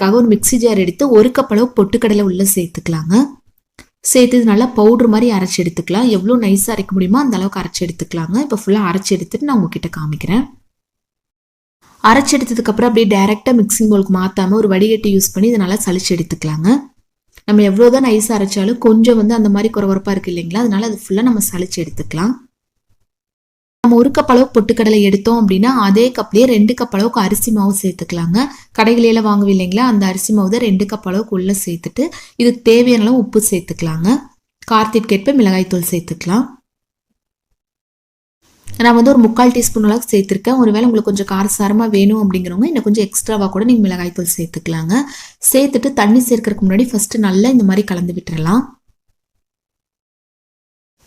தரக்காக ஒரு mixie jar எடுத்து ஒரு கப் அளவு பொட்டுக்கடலை உள்ளே சேர்த்துக்கலாங்க. சேர்த்து இது நல்லா பவுடர் மாதிரி அரைச்சி எடுத்துக்கலாம். எவ்வளோ நைஸாக அரைக்க முடியுமோ அந்த அளவுக்கு அரைச்சி எடுத்துக்கலாங்க. இப்போ ஃபுல்லாக அரைச்சி எடுத்துட்டு நான் உங்ககிட்ட காமிக்கிறேன். அரைச்சி எடுத்ததுக்கப்புறம் அப்படியே டேரெக்டாக மிக்சிங் பவுலுக்கு மாற்றாமல் ஒரு வடிகட்டி யூஸ் பண்ணி இதை நல்லா சளிச்சு எடுத்துக்கலாங்க. நம்ம எவ்வளோ தான் நைஸாக அரைச்சாலும் கொஞ்சம் வந்து அந்த மாதிரி குறவரப்பாக இருக்குது இல்லைங்களா? அதனால அது ஃபுல்லாக நம்ம சளிச்சு எடுத்துக்கலாம். நம்ம ஒரு கப் பொட்டுக்கடலை எடுத்தோம் அப்படின்னா அதே கப்லேயே ரெண்டு கப் அளவுக்கு அரிசி மாவு சேர்த்துக்கலாங்க. கடைகளில் வாங்குவோம் இல்லைங்களா? அந்த அரிசி மாவு தான் ரெண்டு கப் அளவுக்கு உள்ளே சேர்த்துட்டு இதுக்கு தேவையான அளவு உப்பு சேர்த்துக்கலாங்க. கார்த்திற்கேற்ப மிளகாய்த்தூள் சேர்த்துக்கலாம். நான் வந்து ஒரு முக்கால் டீஸ்பூன் அளவுக்கு சேர்த்துருக்கேன். ஒருவேளை உங்களுக்கு கொஞ்சம் காரசாரமாக வேணும் அப்படிங்கிறவங்க இன்னும் கொஞ்சம் எக்ஸ்ட்ராவாக கூட நீங்கள் மிளகாய்த்தூள் சேர்த்துக்கலாங்க. சேர்த்துட்டு தண்ணி சேர்க்கறதுக்கு முன்னாடி ஃபஸ்ட்டு நல்லா இந்த மாதிரி கலந்து விட்டுறலாம்.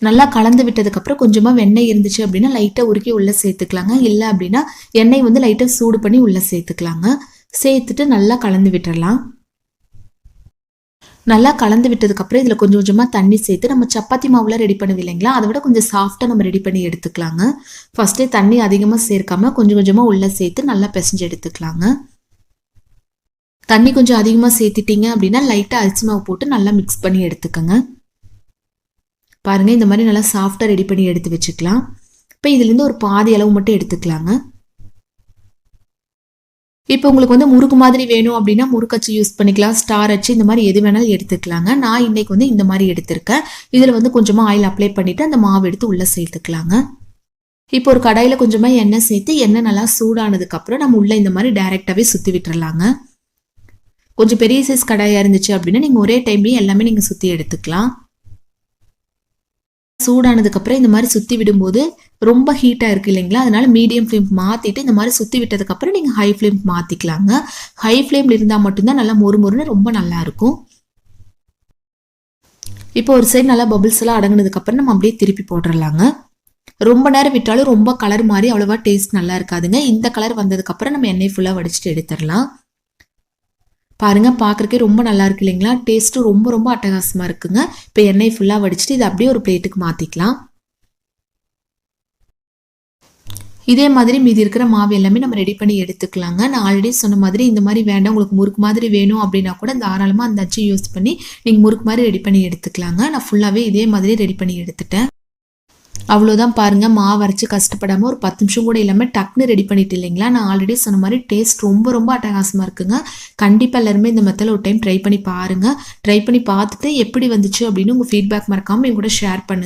நல்லா கலந்து விட்டதுக்கப்புறம் கொஞ்சமாக வெண்ணெய் இருந்துச்சு அப்படின்னா லைட்டாக உருக்கி உள்ளே சேர்த்துக்கலாங்க. இல்லை அப்படின்னா எண்ணெய் வந்து லைட்டாக சூடு பண்ணி உள்ளே சேர்த்துக்கலாங்க. சேர்த்துட்டு நல்லா கலந்து விட்டுடலாம் நல்லா கலந்து விட்டதுக்கப்புறம் இதில் கொஞ்சம் கொஞ்சமாக தண்ணி சேர்த்து நம்ம சப்பாத்தி மாவுலாம் ரெடி பண்ணுது இல்லைங்களா? அதை விட கொஞ்சம் சாஃப்டாக நம்ம ரெடி பண்ணி எடுத்துக்கலாங்க. ஃபஸ்ட்டே தண்ணி அதிகமாக சேர்க்காம கொஞ்சம் கொஞ்சமாக உள்ளே சேர்த்து நல்லா பிசைஞ்சு எடுத்துக்கலாங்க. தண்ணி கொஞ்சம் அதிகமாக சேர்த்துட்டிங்க அப்படின்னா லைட்டாக அரிசி மாவு போட்டு நல்லா மிக்ஸ் பண்ணி எடுத்துக்கோங்க. பாருங்கள் இந்த மாதிரி நல்லா சாஃப்டாக ரெடி பண்ணி எடுத்து வச்சுக்கலாம். இப்போ இதுலேருந்து ஒரு பாதி அளவு மட்டும் எடுத்துக்கலாங்க. இப்போ உங்களுக்கு வந்து முறுக்கு மாதிரி வேணும் அப்படின்னா முறுக்கச்சு யூஸ் பண்ணிக்கலாம் ஸ்டார் அச்சு இந்த மாதிரி எது வேணாலும் எடுத்துக்கலாங்க. நான் இன்னைக்கு வந்து இந்த மாதிரி எடுத்திருக்கேன். இதில் வந்து கொஞ்சமாக ஆயில் அப்ளை பண்ணிவிட்டு அந்த மாவு எடுத்து உள்ளே சேர்த்துக்கலாங்க. இப்போ ஒரு கடாயில் கொஞ்சமாக எண்ணெய் சேர்த்து எண்ணெய் நல்லா சூடானதுக்கப்புறம் நம்ம உள்ளே இந்த மாதிரி டைரெக்டாகவே சுற்றி விட்டுறலாங்க. கொஞ்சம் பெரிய சைஸ் கடாயாக இருந்துச்சு அப்படின்னா நீங்கள் ஒரே டைம்லேயும் எல்லாமே நீங்கள் சுற்றி எடுத்துக்கலாம். சூடானதுக்கப்புறம் இந்த மாதிரி சுற்றி விடும்போது ரொம்ப ஹீட்டாக இருக்குது இல்லைங்களா? அதனால மீடியம் ஃப்ளேம் மாற்றிட்டு இந்த மாதிரி சுற்றி விட்டதுக்கப்புறம் நீங்கள் ஹை ஃப்ளேம் மாற்றிக்கலாங்க ஹை ஃப்ளேமில் இருந்தால் மட்டும்தான் நல்லா மொறு மொறுன்னு ரொம்ப நல்லா இருக்கும். இப்போ ஒரு சைடு நல்லா பபிள்ஸ் எல்லாம் அடங்கினதுக்கப்புறம் நம்ம அப்படியே திருப்பி போட்டுடலாங்க ரொம்ப நேரம் விட்டாலும் ரொம்ப கலர் மாதிரி அவ்வளோவா டேஸ்ட் நல்லா இருக்காதுங்க. இந்த கலர் வந்ததுக்கப்புறம் நம்ம எண்ணெய் ஃபுல்லாக வடிச்சிட்டு எடுத்துடலாம். பாருங்கள் பார்க்குறக்கே ரொம்ப நல்லா இருக்கு இல்லைங்களா? டேஸ்ட்டும் ரொம்ப ரொம்ப அட்டகாசமாக இருக்குங்க. இப்போ எண்ணெய் ஃபுல்லாக வடிச்சிட்டு இதை அப்படியே ஒரு பிளேட்டுக்கு மாற்றிக்கலாம் இதே மாதிரி மீதி இருக்கிற மாவு எல்லாமே நம்ம ரெடி பண்ணி எடுத்துக்கலாங்க. நான் ஆல்ரெடி சொன்ன மாதிரி இந்த மாதிரி வேண்டாம் உங்களுக்கு முறுக்கு மாதிரி வேணும் அப்படின்னா கூட தாராளமாக அந்த அச்சு யூஸ் பண்ணி நீங்கள் முறுக்கு மாதிரி ரெடி பண்ணி எடுத்துக்கலாங்க. நான் ஃபுல்லாகவே இதே மாதிரி ரெடி பண்ணி எடுத்துட்டேன். அவ்வளோதான் பாருங்கள் மாவு அரைச்சி கஷ்டப்படாமல் ஒரு பத்து நிமிஷம் கூட இல்லாமல் டக்குன்னு ரெடி பண்ணிட்டு இல்லைங்களா? நான் ஆல்ரெடி சொன்ன மாதிரி டேஸ்ட் ரொம்ப ரொம்ப அட்டகாசமாக இருக்குங்க. கண்டிப்பாக எல்லாருமே இந்த மெத்தடில் ஒரு டைம் ட்ரை பண்ணி பாருங்கள் ட்ரை பண்ணி பார்த்துட்டு எப்படி வந்துச்சு அப்படின்னு உங்கள் ஃபீட்பேக் மறக்காமல் என் கூட ஷேர் பண்ணுங்க.